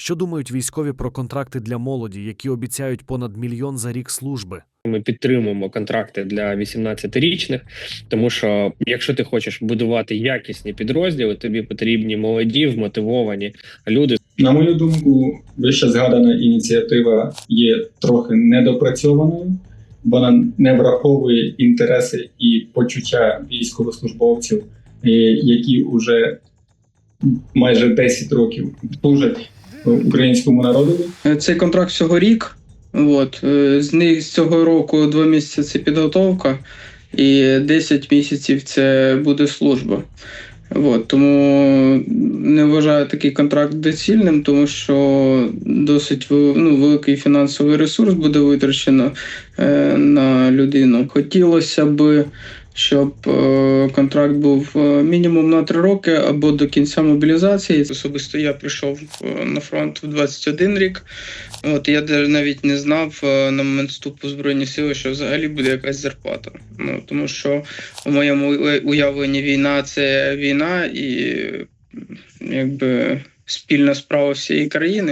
Що думають військові про контракти для молоді, які обіцяють понад мільйон за рік служби? Ми підтримуємо контракти для 18-річних, тому що якщо ти хочеш будувати якісні підрозділи, тобі потрібні молоді, вмотивовані люди. На мою думку, вище згадана ініціатива є трохи недопрацьованою. Вона не враховує інтереси і почуття військовослужбовців, е, які вже майже 10 років служать українському народові. Е, Цей контракт всього рік. От. е, З них з цього року два місяці це підготовка, і 10 місяців це буде служба. От. Тому не вважаю такий контракт доцільним, тому що досить ну, великий фінансовий ресурс буде витрачено е, на людину. Хотілося б, щоб е, контракт був е, мінімум на 3 роки або до кінця мобілізації. Особисто я прийшов е, на фронт в 21 рік. От я навіть не знав на момент вступу в збройні сили, що взагалі буде якась зарплата. Ну тому що у моєму уявленні війна це війна і якби спільна справа всієї країни.